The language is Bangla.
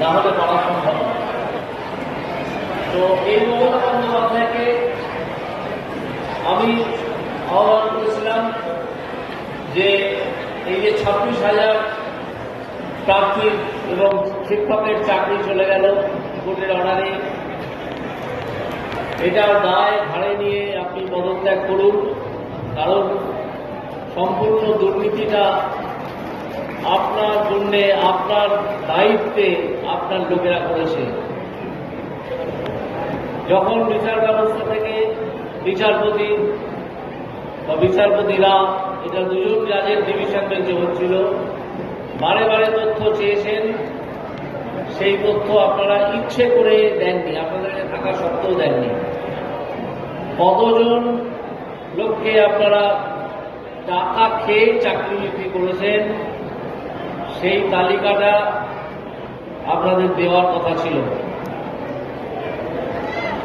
না হলে করা সম্ভব। তো এই মমতা বন্দ্যোপাধ্যায়কে আমি আহ্বান করেছিলাম যে এই যে ছাব্বিশ হাজার প্রার্থীর এবং শিক্ষকের চাকরি চলে গেল কোর্টের অর্ডারে, এটার দায় ঘাড়ে নিয়ে আপনি পদত্যাগ করুন, কারণ সম্পূর্ণ দুর্নীতিটা আপনার জন্যে, আপনার দায়িত্বে আপনার লোকেরা করেছে। যখন বিচার ব্যবস্থা থেকে বিচারপতি বা বিচারপতিরা, এটা দুজন জাজের ডিভিশন বেঞ্চে হচ্ছিল বারে বারে তথ্য চেয়েছেন। সেই তথ্য আপনারা ইচ্ছে করে দেননি, আপনাদের থাকা সত্ত্বেও দেননি। কতজন লোককে আপনারা টাকা খেয়ে চাকরি বিক্রি করেছেন? সেই তালিকাটা আপনাদের দেওয়ার কথা ছিল।